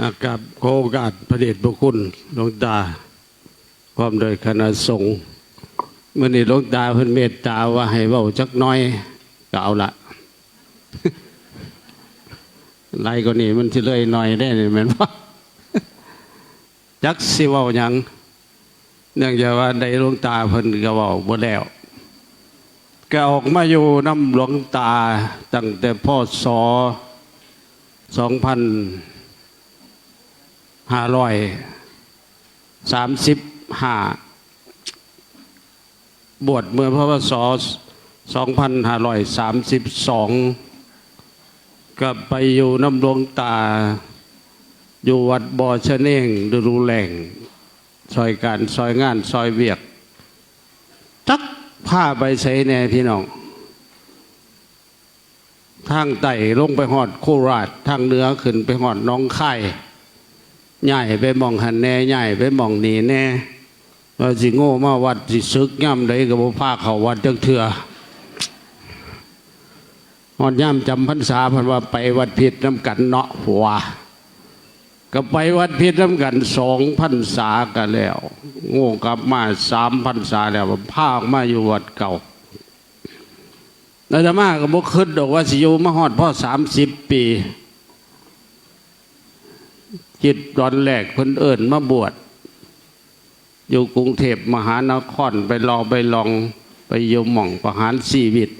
อากับโคโอกาสพระเดชพระคุณหลวงตาพร้อมโดยคณะสงฆ์เมื่อนี้หลวงตาเพิ่นเมตตาว่าให้เว้าจักน้อยก็เอาละไรก็นี่มันสิเลยหน่อยได้นี่แม่นบ่าจักสิว้าหยังเนื่องจากว่าได้หลวงตาเพิ่นก็เว้าบ่แล้ว กออกมาอยู่น้ำหลวงตาตั้งแต่พ่อสอสองพันห้าร้อยสามสิบห้าบวชเมื่อพศสองพันห้าร้อยสามสิบสองก็ไปอยู่น้ำหลวงตา อยู่วัดบ่อชะเน่งดูรูแหล่งซอยการซอยงานซอยเวียก ผ้าใบใสแน่พี่น้อง ทางไต่ลงไปหอดโคราช ทางเหนือขึ้นไปหอดน้องไข่ใหญ่ไปมองหันแน่ใหญ่ไปมองนีแน่ว่าสิโง่มาวัดสิซึกย่ำใดกับผ้าเขาวัดจังเถื่อหอดย่ำจำพรรษาพันว่าไปวัดผิดน้ำกันเนาะหัว ก็ไปวัดพิษน้ำกันสองพันษากันแล้วโง่กลับมาสามพันษาแล้วพาออกมาอยู่วัดเก่าแล้วธรรมาก็บอกขึ้นดอกว่าสิอยู่มาฮอดพ่อสามสิบปี จิตตอนแรกเพิ่นเอิญมาบวชอยู่กรุงเทพมหานครไปรอไปลองไปอยู่หม่องประหารชีวิต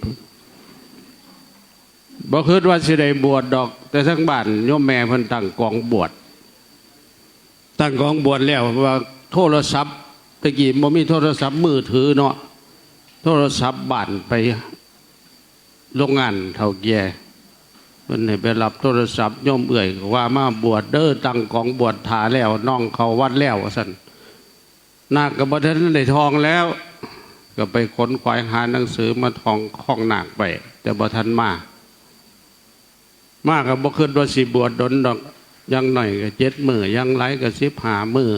บ่คิดว่าสิได้บวชดอก แต่ทั้งบ้านโยมแม่เพิ่นตั้งกองบวช ตั้งกองบวชแล้วว่าโทรศัพท์ตะกี้บ่มีโทรศัพท์มือถือเนาะโทรศัพท์บ้านไปโรงงานเท่าแก่เพิ่นให้ไปรับโทรศัพท์โยมเอื่อยว่ามาบวชเด้อตั้งกองบวชถาแล้วน้องเขาวัดแล้วว่าซั่นนาคก็บ่ทันได้ทองแล้ว ก็ไปค้นควายหาหนังสือมาทองข้องหนาคไป แต่บ่ทันมามากกับบ่ขึ้นว่าสิบวชดนดอก ยังหน่อยก็เจ็ดมือยังไรก็สิบหามือ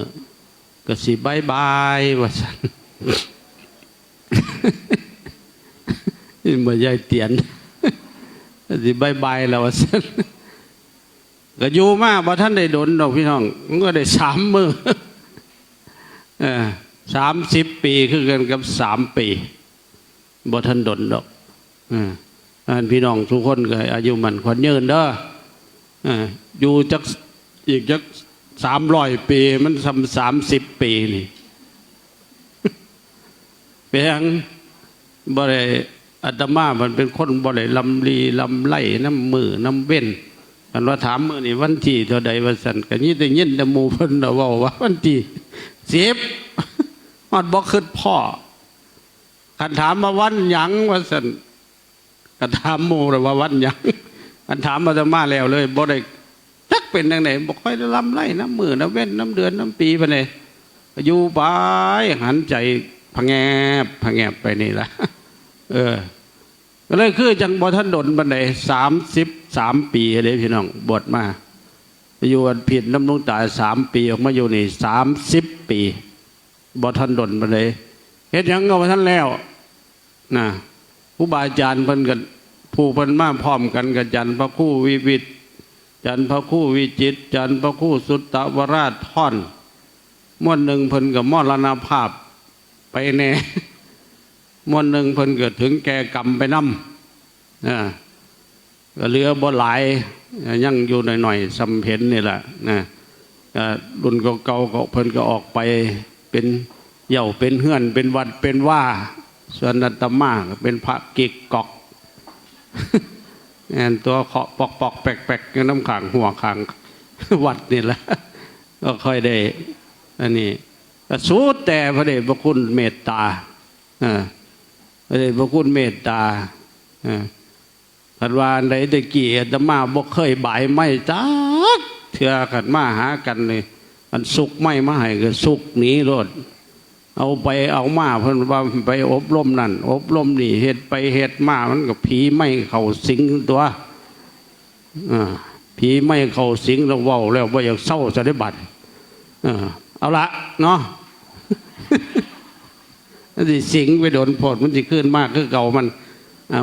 ก็สิบายบายว่าสันนี่เมื่อยายเตียนสิบายบายแล้วว่าสันก็อยู่มาบ่ท่านได้ดนดอกพี่น้องมันก็ได้สามมือเออสามสิบปีคือกันกับสามปีบ่ท่านดนดอกอออันพี่น้องทุกคนก็อายุมันขวัญยืนเด้อ อยู่จักอีกจักสามร้อยปี มันสามสามสิบปีนี่เพียงบ่ได้อาตมามันเป็นคนบ่ได้ลำลีลำไล่น้ำมือน้ำเว้นกันว่าถามมือนี่วันที่เท่าใดวันสันกันนี้แต่ยินแต่มูเพิ่นน่ะเว่าว่าวันที่สิบฮอดบ่ขึ้นพ่อคันถามมาวันหยังว่าสันก็ถามมูเลยว่าวันหยัง อันถามมาจะมาแล้วเลยบ่ได้จักเป็นยังไงบ่ค่อยลำไรน้ำมือน้ำเว้นน้ำเดือนน้ำปีไปเลยอยู่ไปหันใจพะแงบพะแงบไปนี่ละเออก็เลยคือจังบ่ท่านดนบันไดสามสิบสามปีเลยพี่น้องบวชมาอยู่วันผิดน้ำนุ่งตายสามปีออกมาอยู่นี่สามสิบปีบ่ท่านดนบันไดเฮ็ดยังก็บ่ท่านแล้วนะครูบาอาจารย์เพิ่นกัน ผู้พิ่นมาพร้อมกันกับจันพระคู่วิวิต จันพระคู่วิจิต จันพระคู่สุตตวราชท่อนม้วนหนึ่งเพิ่นกับมรณภาพไปแน่ม้วนหนึ่งเพิ่นเกิดถึงแก่กรรมไปนำนะก็เหลือบ่หลายยังอยู่หน่อยๆสำเพ็ญนี่แหละนะรุ่นเก่าๆก็เพิ่นก็ออกไปเป็นเหย่าเป็นเฮือนเป็นวัดเป็นว่าส่วนอาตมาเป็นพระกิกกอก ตัวเคาะปอกปอกแปลกแปลกน้ำขังหัวขังวัดนี่แหละก็ค่อยได้อันนี้ก็สู้แต่พระเดชพระคุณเมตตาพระเดชพระคุณเมตตาพันวาอันใดตะกี้อาตมาบ่เคยบ่ายไม่จักเถื่อขันมาหากันเลยมันสุกไม่มาให้ก็สุกหนีรถ เอาไปเอามาเพิ่นว่าไปอบรมนั่นอบรมนี่เฮ็ดไปเฮ็ดมามันก็ผีไม่เข้าสิงตัวผีไม่เข้าสิงเราเว้าแล้วว่าอยากเศร้าจะได้บัตรเอาละเนาะนั่นสิสิงไปโดนผดมันสิขึ้นมากคือเก่ามัน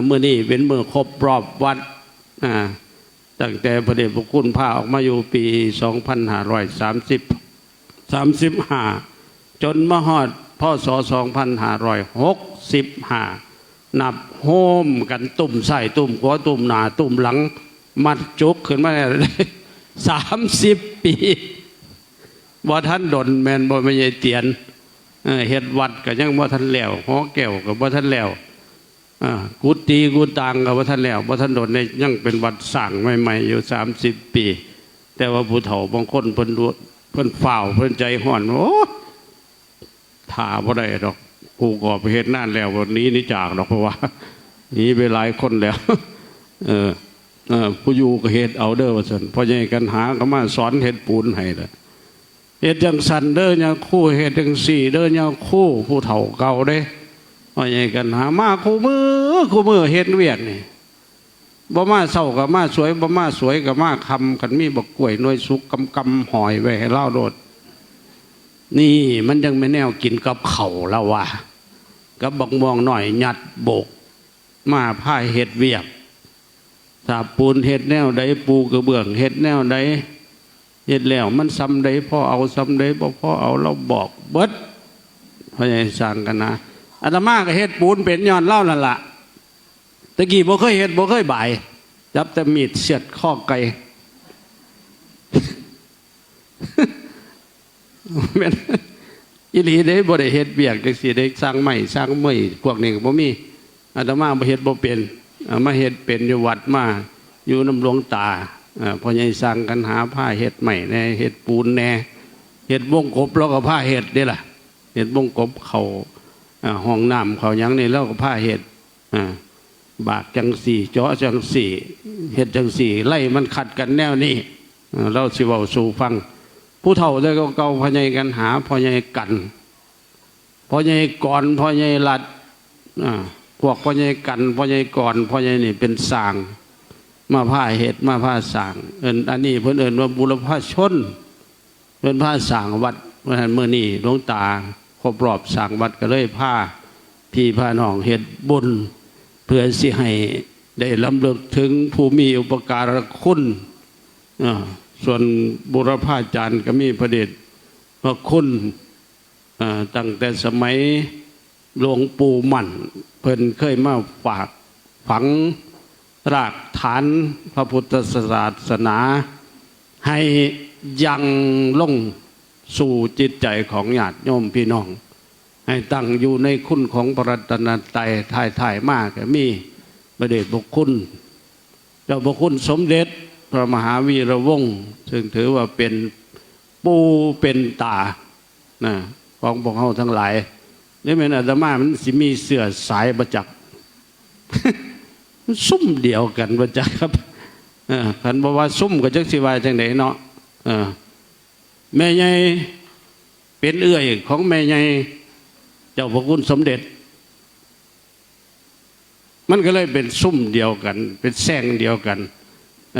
เมื่อนี้เป็นเมื่อครบรอบวัดตั้งแต่พระเดชพระคุณพาออกมาอยู่ปี 2530 35จนมาฮอด พศ2565 นับโฮมกันตุ่มใส่ตุ่มขวาตุ่มหนาตุ่มหลัง มัดจุกขึ้นมาได้สามสิบปีบ่าท่านดนแมนบ่ไม่ใช่เตียนเฮ็ดวัดก็ยังบ่ท่านแล้วหอแก้วก็บ่ท่านแล้วกุฏิกุตังก็บ่ท่านแล้วบ่ท่านดนในยังเป็นวัดสร้างใหม่ๆอยู่สามสิบปี แต่ว่าผู้เฒ่าบางคนเพิ่นรู้เพิ่นฝ่าวเพิ่นใจห่อนโอ้ ทาบ่ได้ดอกผู้ก่อไปเฮ็ดนานแล้ววันนี้นี่จากดอกเพราะว่านีไปหลายคนแล้ว เออเออผู้อยู่ก็เฮ็ดเอาเด้อว่สันพอใหญ่กันหาก็มาสอนเฮ็ดปูนให้ละเฮ็ดจังสันเด้อยาคู่เฮ็ดจังสี่เด้อยาคู่ผู้เฒ่าเก่าเด้พอใหญ่กันหามาคู่มือคู่มือเฮ็ดเวียกนี่บ่มาเศร้ากับมาสวยบ่มาสวยกับมาคำกันมีบักกล้วยน่วยสุกกำกำหอยไว้ให้เล่าโดด นี่มันยังไม่แนวกินกับเข่าแล้วว่ะกับบักม่วงหน่อยหยัดโบก มาผ้าเฮ็ดเวียกถ้าปูนเฮ็ดแนวใดปูกระเบื้องเฮ็ดแนวใดเฮ็ดแล้วมันซ้ำใดพ่อเอาซ้ำใดบ่อพ่อเอาเราบอกเบิดพยายสั่งกันนะอาตมาก็เฮ็ดปูนเป็นย้อนเล่านั่นละตะกี้บ่เคยเฮ็ดบ่เคยบ่ายจับแต่มีดเสียดข้อไก่ แม่นอีหลีได้บ่ได้เฮ็ดเบียกจังซี่ได้สร้างไม้สร้างไม้พวกนี้บ่มีอาตมาบ่เฮ็ดบ่เป็นมาเฮ็ดเป็นอยู่วัดมาอยู่น้ำหลวงตาอพ่อใหญ่สร้างกันหาผ้าเฮ็ดใหม่แน่เฮ็ดปูนแน่เฮ็ดวงกบแล้วก็ผ้าเฮ็ดเด้ล่ะเฮ็ดวงกบเขาอ่าห้องน้ำเขายังนี่แล้วก็ผ้าเฮ็ดบากจังสี่เจาะจังสี่เฮ็ดจังสี่ไล่มันขัดกันแนวนี้เราสิเว้าสู่ฟัง ผู้เฒ่าได้เก่าพ่อใหญ่กันหาพ่อใหญ่กันพ่อใหญ่ก่อนพ่อใหญ่ลัดพวกพ่อใหญ่กันพ่อใหญ่ก่อนพ่อใหญ่นี่เป็นสางมาผ้าเห็ดมาผ้าสางเอินอันนี้เพิ่อนเอินว่าบุรพาชนเป็นผ้าสางวัดเมื่อเมื่อนี้หลวงตาครบรอบสางวัดก็เลยผ้าพี่ผ้าน้องเห็ดบุญเพื่อสิให้ได้ลำเลิกถึงผู้มีอุปการะคุณ ส่วนบุรพาจารย์ก็มีประเด็จพระคุณตั้งแต่สมัยหลวงปู่มั่น เพิ่นเคยมาฝากฝังรากฐานพระพุทธศาสนา ให้ยังลงสู่จิตใจของญาติโยมพี่น้อง ให้ตั้งอยู่ในคุณของพระรัตนตรัยถ่ายถ่ายมากก็มีประเดชบุคุณเจ้าพระคุณสมเด็จ พระมหาวีระวงศ์ซึ่งถือว่าเป็นปูเป็นตานะของพวกเขาทั้งหลายนี่เป็นอาตมามันสิมีเสื้อสายประจักษ์ซุ่มเดียวกันประจักษ์ครับเออคันบอกว่าซุ่มกับจักสิวายจังไหนเนาะเออแม่ใหญ่เป็นเอื้อยของแม่ใหญ่เจ้าพระคุณสมเด็จ มันก็เลยเป็นซุ่มเดียวกัน เป็นแซงเดียวกัน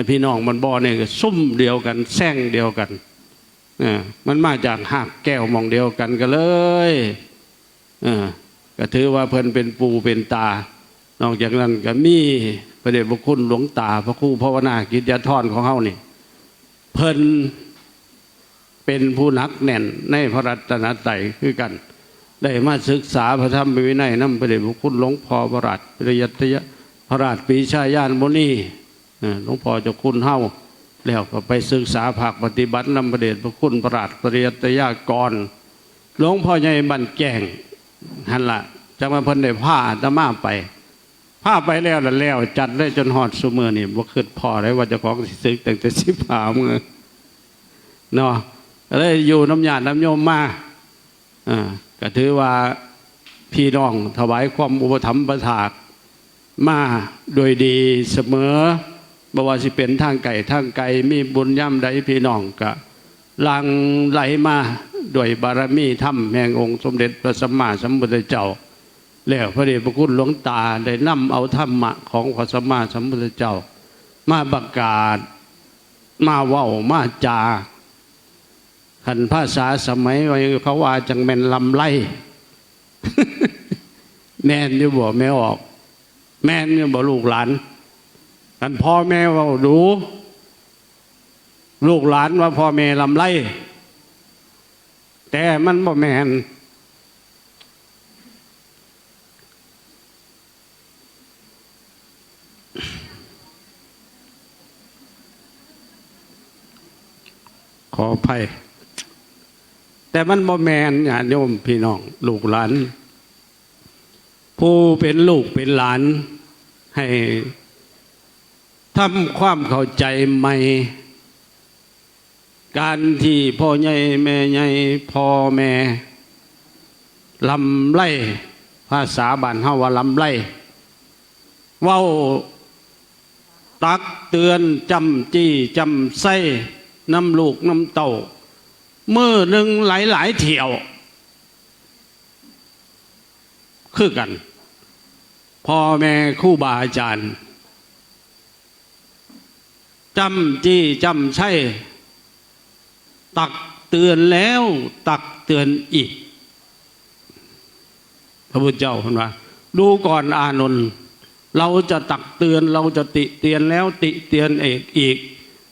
พี่น้องมันบ่อเนี่ยซุ่มเดียวกันแซงเดียวกันเอมันมาจากหากแก้วมองเดียวกันก็เลยเอก็ถือว่าเพิ่นเป็นปูเป็นตา นอกจากนั้นก็มีพระเดชพระคุณหลวงตา พระครูภาวนากิจยาธรของเขานี่ เพิ่นเป็นผู้นักแน่นในพระรัตนตรัยคือกัน ได้มาศึกษาพระธรรมวินัยนำพระเดชพระคุณหลวงพ่อพระราชปริยัติยะพระราชปีชาญาณโมนี หลวงพ่อจะคุณเฮาแล้วก็ไปศึกษาภาคปฏิบัตินำพระเดชพระคุณพระราชปริยตยากรหลวงพ่อใหญ่บันแกงหันละจังมาเพิ่นได้ผ้าอาตมาไปผ้าไปแล้วแล้วจัดได้จนหอดสุมือนี่บ่คิดพอได้ว่าเจะของสิซึกตั้งแต่สิบหามือเนาะเลยอยู่น้ำยาน้ำโยมมาอ่าก็ถือว่าพี่น้องถวายความอุปถัมภ์ประทากมาโดยดีเสมอ บ่ว่าสิเป็นทางไก่ทางไก่มีบุญย่ำใดพี่น้องก็หลังไหลมาด้วยบารมีธรรมแห่งองค์สมเด็จพระสัมมาสัมพุทธเจ้า แล้วพระเดชพระคุณหลวงตาได้นำเอาธรรมะของพระสัมมาสัมพุทธเจ้า มาประกาศ มาเว้ามาจาขันภาษาสมัยว่าเขาว่าจังแม่นลำไล่แม่นอยู่บ่แม่ออก แม่นอยู่บ่ลูกหลาน กันพ่อแม่เว่าดู ลูกหลานว่าพ่อแม่ลำไรแต่มันบ่แมนขออภัย แต่มันบ่แมนญาติโยมพี่น้อง ลูกหลาน ผู้เป็นลูกเป็นหลานให้ ทำความเข้าใจใหม่ การที่พ่อใหญ่แม่ใหญ่พ่อแม่ลำไล่ภาษาบ้านเฮาว่าลำไล่เว้าตักเตือนจำจี้จำไส้น้ำลูกน้ำเต่ามือหนึ่งหลายหลายเที่ยว คือกันพ่อแม่คู่บาอาจารย์ จำจี้จำใช่ตักเตือนแล้วตักเตือนอีก พระพุทธเจ้าเห็นว่า ดูก่อนอานนท์เราจะตักเตือนเราจะติเตียนแล้วติเตียนเอกอีก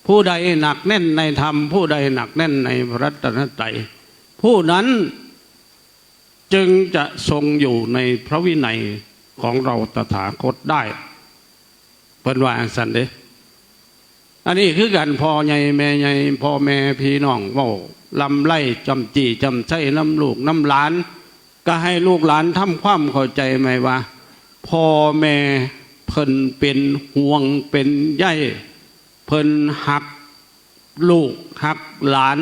ผู้ใดหนักแน่นในธรรม ผู้ใดหนักแน่นในพระรัตนตรัยผู้นั้นจึงจะทรงอยู่ในพระวินัยของเราตถาคตได้เป็นว่าอังสันเด้ อันนี้คือกันพอใหญ่แม่ใหญ่พ่อแม่พี่น้องว่าลำไล่จำจีจำใช้น้ำลูกน้ำหลาน ก็ให้ลูกหลานทำความเข้าใจไหมว่าพ่อแม่เพิ่นเป็นห่วงเป็นใยเพิ่นหักลูกหักหลาน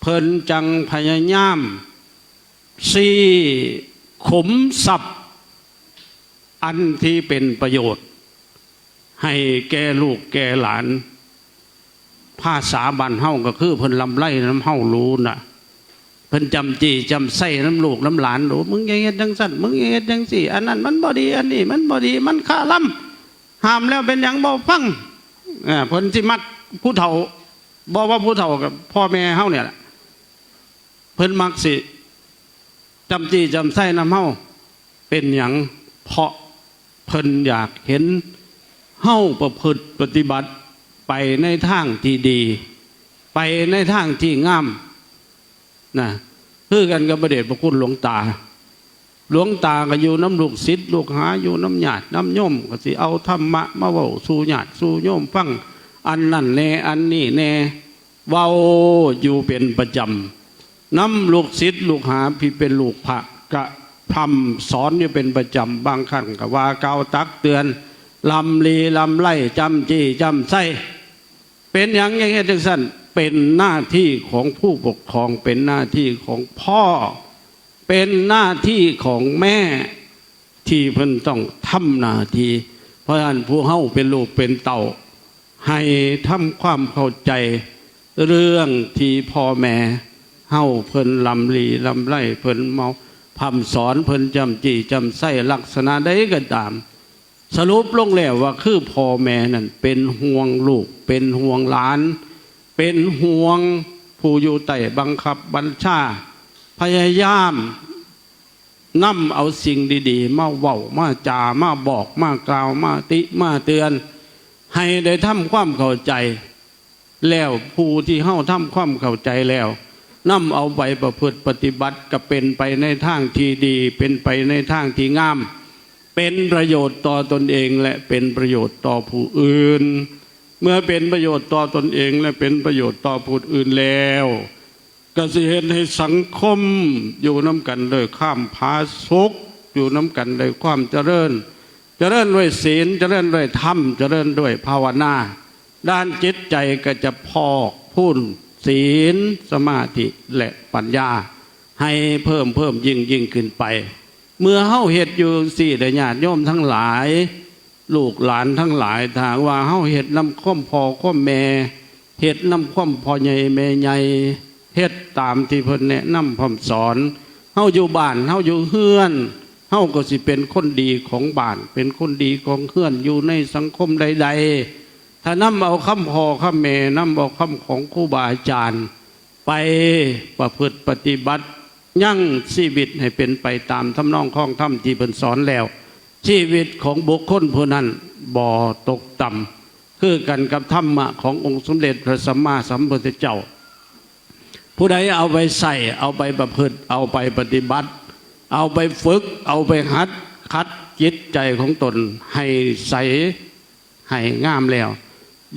เพิ่นจังพยายามซี่ขมสับอันที่เป็นประโยชน์ ให้แก่ลูกแก่หลาน ภาษาบันเฮาก็คือเพิ่นลำไล่น้ำเฮารู้น่ะเพิ่นจำจีจำไส้น้ำลูกน้ำหลานรู้มึงย่าเฮ็ดจังสั่นมึงย่าเฮ็ดจังสี่ อันนั้นมันบ่ดีอันนี้ มันบ่ดีมันฆ่าล้ำห้ามแล้วเป็นหยังบ่ฟังอ่าเพิ่นสิมัดผู้เฒ่าบ่ว่าผู้เฒ่ากับพ่อแม่เฮาเนี่ยแหละเพิ่นมักสิจำจีจำไส้น้ำเฮาเป็นหยังเพราะเพิ่นอยากเห็น เฮ้าประพฤติปฏิบัติไปในทางที่ดี ไปในทางที่งามนะคือกันกับประเดชพระคุณหลวงตา หลวงตาก็อยู่น้ำลูกศิษย์ลูกหาอยู่น้ำหยาดน้ำโยมก็สิเอาธรรมะมาเว้าสู่หยาดสู่โยมฟังอันนั่นแน่อันนี้แน่เว้าอยู่เป็นประจำน้ำลูกศิษย์ลูกหาพี่เป็นลูกพระกะพร่ำสอนอยู่เป็นประจำบางขั้นก็ว่าเกาตักเตือน ลำลีลำไล่จำจี้จำไส้เป็นอย่างอย่างนี้จังสั้นเป็นหน้าที่ของผู้ปกครองเป็นหน้าที่ของพ่อ เป็นหน้าที่ของแม่ที่เพิ่นต้องทำหน้าที่เพราะฉะนั้นผู้เฮาเป็นลูกเป็นเต่า ให้ทำความเข้าใจเรื่องที่พ่อแม่เฮาเพิ่นลำลีลำไล่เพิ่นเมาพำสอนเพิ่นจำจีจำไส้ลักษณะใดก็ตาม สรุปลงแล้วว่าคือพ่อแม่นั่นเป็นห่วงลูก เป็นห่วงหลาน เป็นห่วงผู้อยู่ใต้บังคับบัญชา พยายามนำเอาสิ่งดีๆ มาเว้ามาจามาบอกมากล่าวมาติมาเตือน ให้ได้ทำความเข้าใจ แล้วผู้ที่เฮาทำความเข้าใจแล้วนำเอาไปประพฤติปฏิบัติก็เป็นไปในทางที่ดี เป็นไปในทางที่งาม เป็นประโยชน์ต่อตนเองและเป็นประโยชน์ต่อผู้อื่น เมื่อเป็นประโยชน์ต่อตนเองและเป็นประโยชน์ต่อผู้อื่นแล้วก็สิเห็นให้สังคมอยู่น้ำกันเลยข้ามพาสุขอยู่น้ำกันเลยความเจริญ เจริญด้วยศีลเจริญด้วยธรรมเจริญด้วยภาวนา ด้านจิตใจก็จะพอกพูนศีลสมาธิและปัญญา ให้เพิ่มเพิ่มยิ่งยิ่งขึ้นไป เมื่อเฮาเฮ็ดอยู่สี่เดญาติโยมทั้งหลาย ลูกหลานทั้งหลายถามว่าเฮาเฮ็ดน้ำข้อมพอข้อมแม่เฮ็ดน้ำข้อมพอใหญ่แม่ใหญ่เฮ็ดตามที่เพิ่นแนะนำพร่ำสอนเฮาอยู่บ้านเฮาอยู่เฮือนเฮาก็สิเป็นคนดีของบ้าน เป็นคนดีของเฮือนอยู่ในสังคมใด ๆ ถ้านำเอาคำพอคำแม่นำเอาคำของครูบาอาจารย์ ไปประพฤติปฏิบัติ ยั่งชีวิตให้เป็นไปตามทำนองข้องธรรมที่เพิ่นสอนแล้ว ชีวิตของบุคคลผู้นั้นบ่ตกต่ำคือกันกับธรรมะขององค์สมเด็จพระสัมมาสัมพุทธเจ้า ผู้ใดเอาไปใส่เอาไปประพฤติเอาไปปฏิบัติ เอาไปฝึก เอาไปหัดคัดจิตใจของตนให้ใสให้งามแล้ว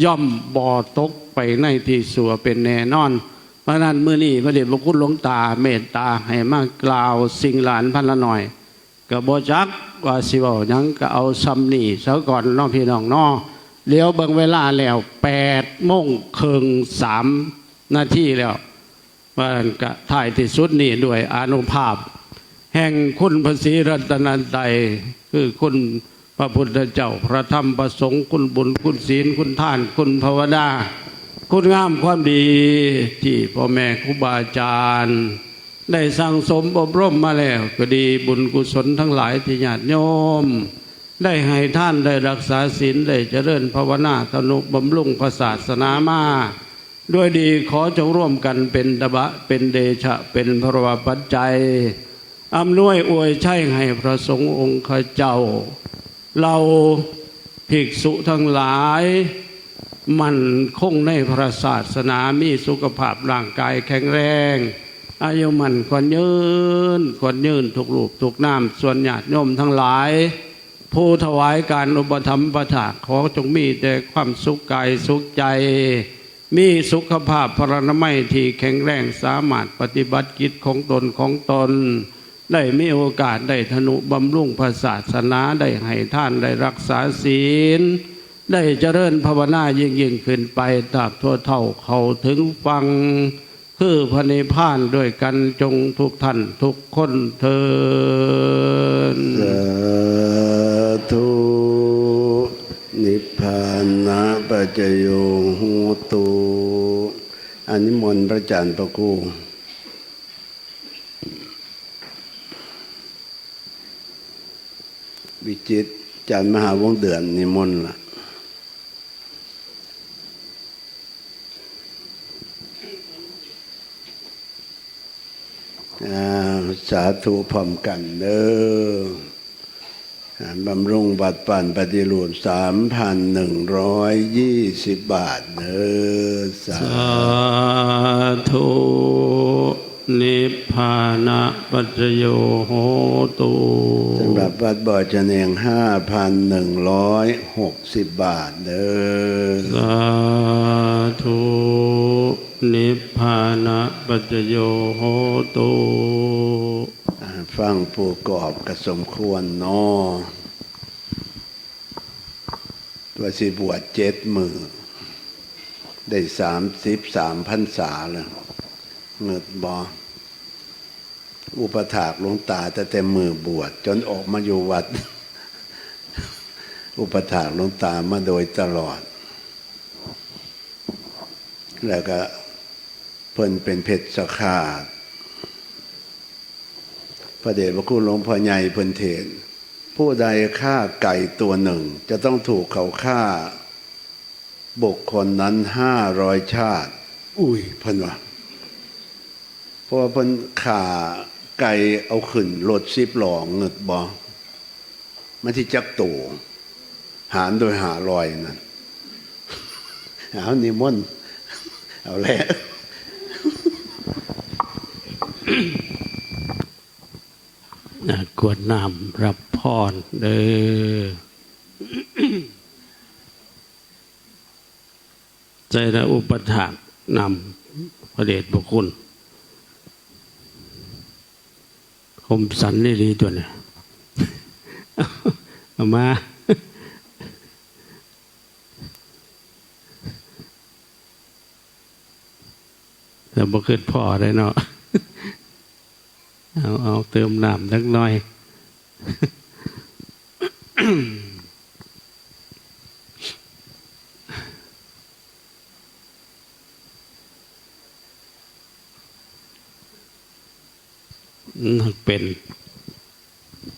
ย่อมบ่อตกไปในที่สัวเป็นแน่นอน พราะนั้นมื่อนี้พระเดชพระคุณหลวงตาเมตตาให้มากล่าวสิ่งหลานพันละหน่อยก็บจักว่าสิเว้ายังก็เอาซ้ำนี่ซะก่อนน้องพี่น้องนอเลี้ยวเบิ่งเวลาแล้วแปดโมงครึ่งสามนาทีแล้วว่าก็ถ่ายที่สุดนี่ด้วยอนุภาพ แห่งคุณพระศรีรัตนตรัยคือคุณพระพุทธเจ้าพระธรรมประสงค์คุณบุญคุณศีลคุณท่านคุณภาวนา คุณงามความดีที่พ่อแม่ครูบาอาจารย์ ได้สั่งสมอบรมมาแล้วก็ดีบุญกุศลทั้งหลายที่ญาติโยม ได้ให้ท่านได้รักษาศีลได้เจริญภาวนาธนุบำรุงพระศาสนามาด้วยดีขอจงร่วมกันเป็นตบะเป็นเดชะเป็นพระวปัจจัยอำนวยอวยใช่ให้พระสงฆ์องค์ข้าเจ้า เราภิกษุทั้งหลาย มันคงในพระศาสนามีสุขภาพร่างกายแข็งแรง อายุมันควรยืนควรยืนทุกรูปทุกน้ำส่วนญาติโยมทั้งหลาย ผู้ถวายการอุปธรรมประทาขอจงมีแต่ความสุขกายสุขใจ มีสุขภาพพรณไม่ที่แข็งแรงสามารถปฏิบัติกิจของตนของตน ได้มีโอกาสได้ธนุบำรุงพระศาสนาได้ให้ท่านได้รักษาศีล ได้เจริญภาวนายิ่งยิ่งขึ้นไปตราบทั่วเท่าเขาถึงฟัง คือพระนิพพานด้วยกันจงทุกท่านทุกคนเทินสาธุนิพพานะปัจจโยโหตุอันนิมนต์พระจันทร์ประครูวิจิตจันมหาวงเดือนนิมนต์ล่ะ สาธุพร้อมกันเด้ออ่าบำรุงบัตรปั่นปฏิรูปสามพันหนึ่งร้อยยี่สิบบาทเด้อสาสาธุนิพพานะปัจจโยโหตุสำหรับวัดบ่อจะเนียงห้าพันหนึ่งร้อยหกสิบบาทเด้อสาธุ นิพพานะปัจโยโหตุฟังผู้กอบกระสมควรนอว่าสิบวชเจ็ดมือ ได้สามสิบสามพันษาแล้วเงิดบออุปถากหลวงตาแต่แต่มือบวชจนออกมาอยู่วัด อุปถากหลวงตามาโดยตลอด แล้วก็ เพิ่นเป็นเพชรสฆาตพระเดชพระคุณหลวงพ่อใหญ่เพิ่นเทศน์ผู้ใดฆ่าไก่ตัวหนึ่ง จะต้องถูกเขาฆ่า บุคคลนั้นห้าร้อยชาติ อุ้ยเพิ่นว่าเพราะว่าเพิ่นข่าไก่เอาขึ้นรถซิบหลองเงึดบอมาที่จักตูหารโดยหาลอยนั่นเอานิมนต์เอาแล้ว นะ กวดน้ำรับพรเด้อใจระอุปถากนำพระเดชพระคุณ คมสันนี่ดีตัวเนี่ยเอามา แต่บ่ขึ้นพ่อได้เนาะ เอาเอาเติมน้ำสักหน่อยนักเป็น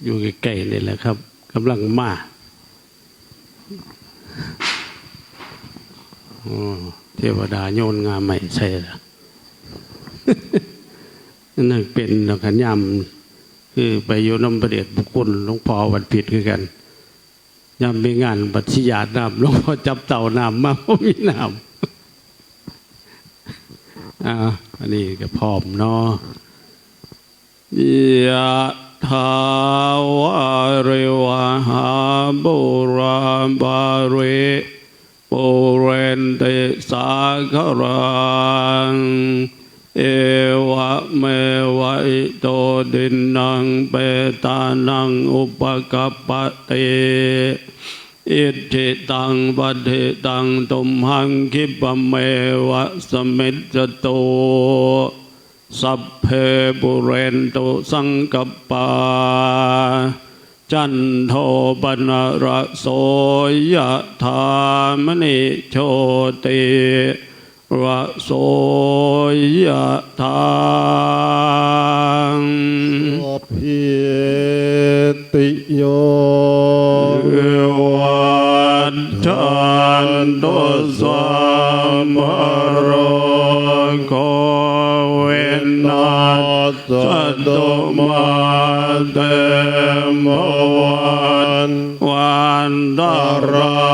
อยู่ใกล้ๆนี่แหละครับกำลังมาเทวดาโยนงามใหม่ใช่ละ นั่นเป็นดอกขันยำคือไปอยู่น้ำประเดียดบุคคลหลวงพ่อวันผิดคือกันยามมีงานปัิญาตน้ำหลวงพ่อจับเต่าน้ำมาบ่มีน้ำอ่าอันนี้ก็พร้อมเนาะยะทาวาริวหาบุราบาเรปุเรนเตสาคารัง เอวะเมวะอิโตดินนังเปตานังอุปกัปปะเตอิทธิตังปฏิตังตุมหังคิปะเมวะสมิจโตสัพเพปุเรนตุสังกปปา จันโทปนระโสยะธามณิโชติ ระโสยะธาอภิติโยวันทันตุสัมภโรโคเวนัสสัตตุมาเตมวันวันตรา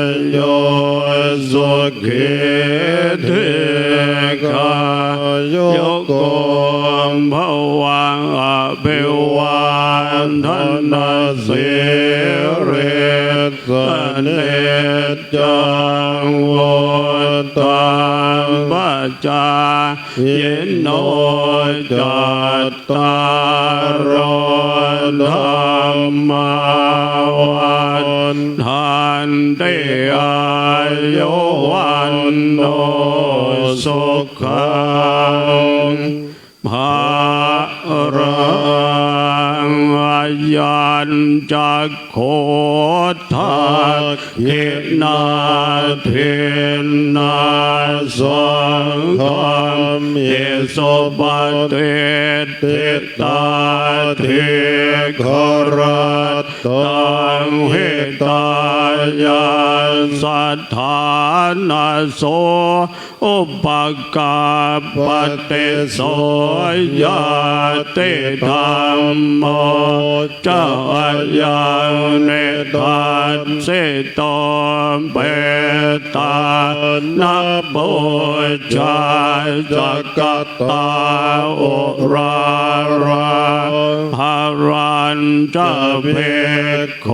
ยโยสุขิ ทนาสิเรสเนจังวุตังปัจจาเยโนจัตตารโธรรมาวันทันเตอายุวันโนสุขัง ยันจักโคทักขินาเทนาสังฆมเอโสปะเตติตาเทครัตตังเหตา ยาสัทธานาโสอุปกาปฏิโสยาติธรรมโมจายาเนตัสสิตอมเปตานาโบชาจักตาโอราราภารันจะเพกโค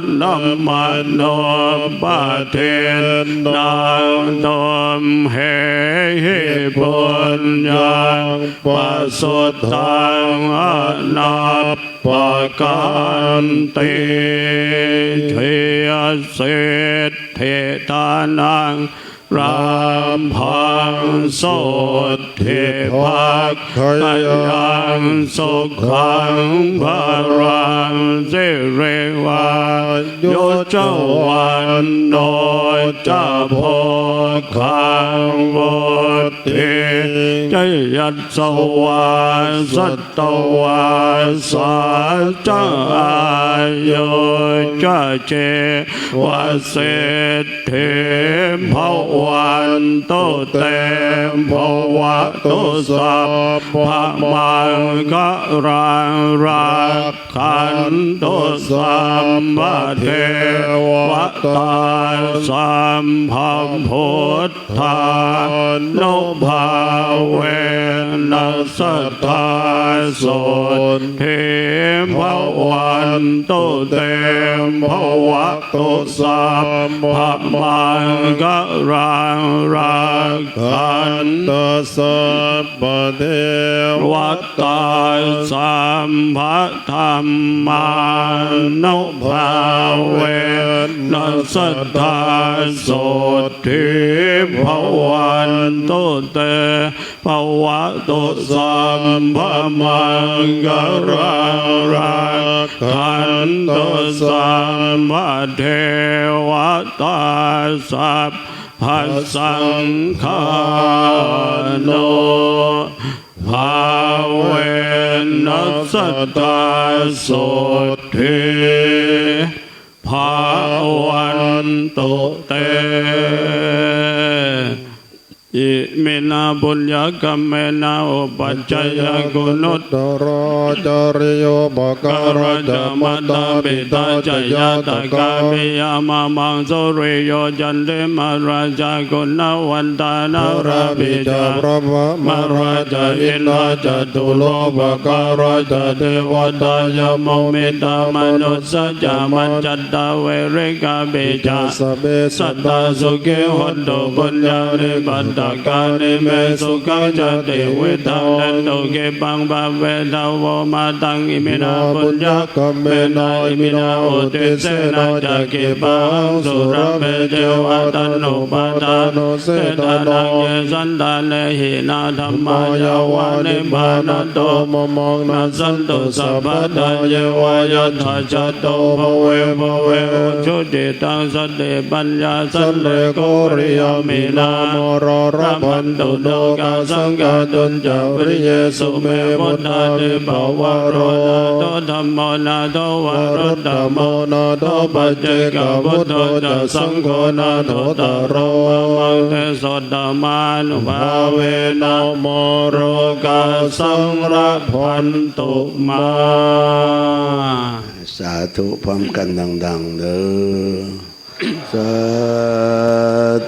นนัมมันโนปะเทนนางนมเหปุญญาปัสสุตังอนาปกันติเทเสตเทตานัง รามพังโสดเทพักขยังสุขังพารังเสเรวายเจวันโนจะโพคังโวติจยัตสวาสัตตวาสาจายโยจเจวาเสเทมภววันโตเตมภวะโตสัพพะมังกะรังรักขันโตสัมมาเทวตาสัมพมพุทธานุภาเว นัสตตาโสเทมภวันโตเตมภวะโตสัมภะมังกะรังรักขันตสสะปเทวัตตาสัมภะธรรมานุภาเวนัสตตาโสทิภวันโตเต ภวะโตสัมภมังกรังรักขันโตสัมภเทวตาสัพพสังฆาโนภาเวนัสตาโสเทภาวันโตเตอิ เมนาบุญญกรรมเมนาอุปัจจยกุนุตตระจริโยบกการจมัตตาตาปิตาจยายาตกากามิยามามังโสริโยจันเตมาราจากุณวันตานาราระบิจาพระมมราชอินราจตุโลภการาชเทวตายาโมมเมมิตามนุสสจามัจจัตตาเวเรกาเบจาสเบสัตตาสุเกเกหหันนตุตุปัญญาญานินิบันตตากานินิเมสุขัขังจติวิวิตาตังนันตุเกปังบาเวทาวมาตังอิมินาปุญญากัมเมนาอิมินาอุติเสนาจักกิปังสุรเมเจวะตันโนปาทานุเสตานังเยสันตาเลหินาธรรมายาวานิบานันโตมมองนานาสัสันตุสัพพะพทาทาเยวายยัตตถาจัตโตภเวภเวเวชุติตังสัตเตปัญญาสันเลโกริยยมินานามรรพันตุโนกาสังกาตุนจาริเยสุเมพุทธาเตภาวะโรโตธรรมโมนาโตววรุรุตตตตโมโมนาโตปัจเจกพุทโธจะสังโฆนาโถตโรมังเตสดดามานุภาเวนะโมโรโรกาสังระพันตุมาสาธุพร้อมกันดังๆเด้อสา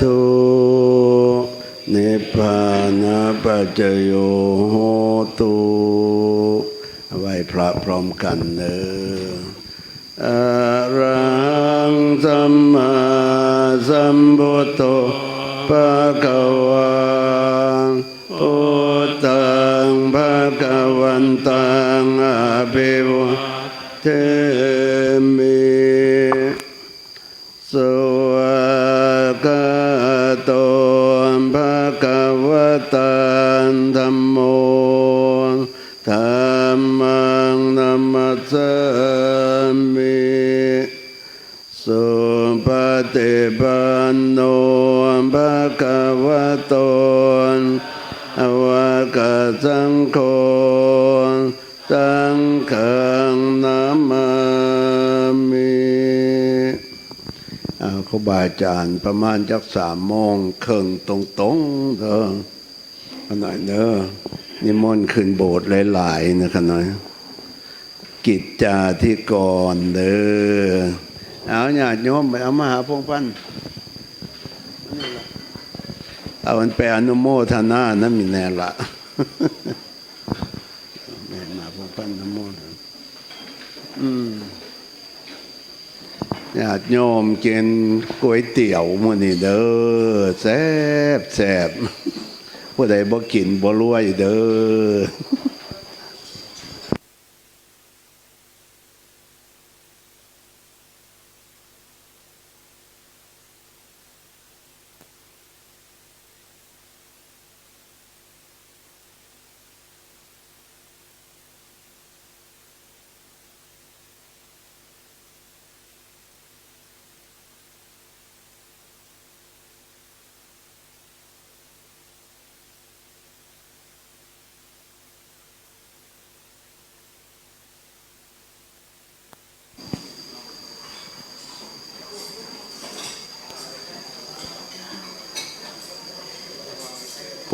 ธุ นิพพานาปัจจโยโหตุไหว้พระพร้อมกันเด้ออะระหังสัมมาสัมพุทโธภะคะวะพุทธังภะคะวันตังอะภิว ตันธัมโมธัมมังนัมมัสสมิสุปฏิปันโนภะคะวะโตอวากาสังโฆตังขังนามามิอาครูบาอาจารย์ประมาณจักสามโมงครึ่งตรงตรงๆเถอะ ขน่อยเด้อนิมนต์ขึ้นโบสถ์หลายๆนะขน่อย กิจจาที่ก่อนเด้อเอาญาติโยมไปเอามาหาพงพันเอามันไปอนุโมทนานะมีแน่ละแม่มาพงพันอนุโมทนาอืมญาติโยมกินก๋วยเตี๋ยวมื้อนี้เด้อแซ่บแซ่บ ผู้ใดบ่กินบ่รวยเด้อ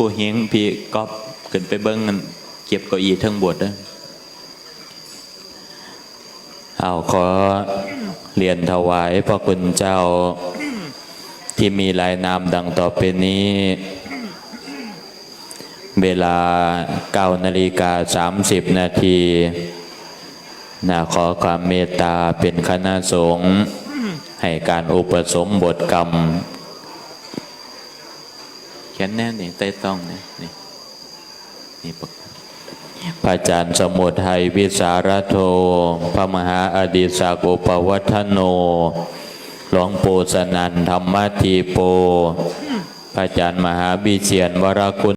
ผู้เฮงพี่ก๊อฟขึ้นไปเบิ้งกันเก็บเก้าอี้ทั้งบทเด้อเอาขอเรียนถวายพระคุณเจ้าที่มีลายนามดังต่อไปนี้ เวลา9นาฬิกา30นาทีนะขอความเมตตาเป็นคณะสงฆ์ให้การอุปสมบทกรรม เขียนแน่นี่ใต้ต้องนี่นี่นี่ปกพระอาจารย์สมุทัยวิสารโท พระมหาอดีศักุปวัฒโน หลวงปู่สนันธรรมทีโป พระอาจารย์มหาบิเชียนวรคุณ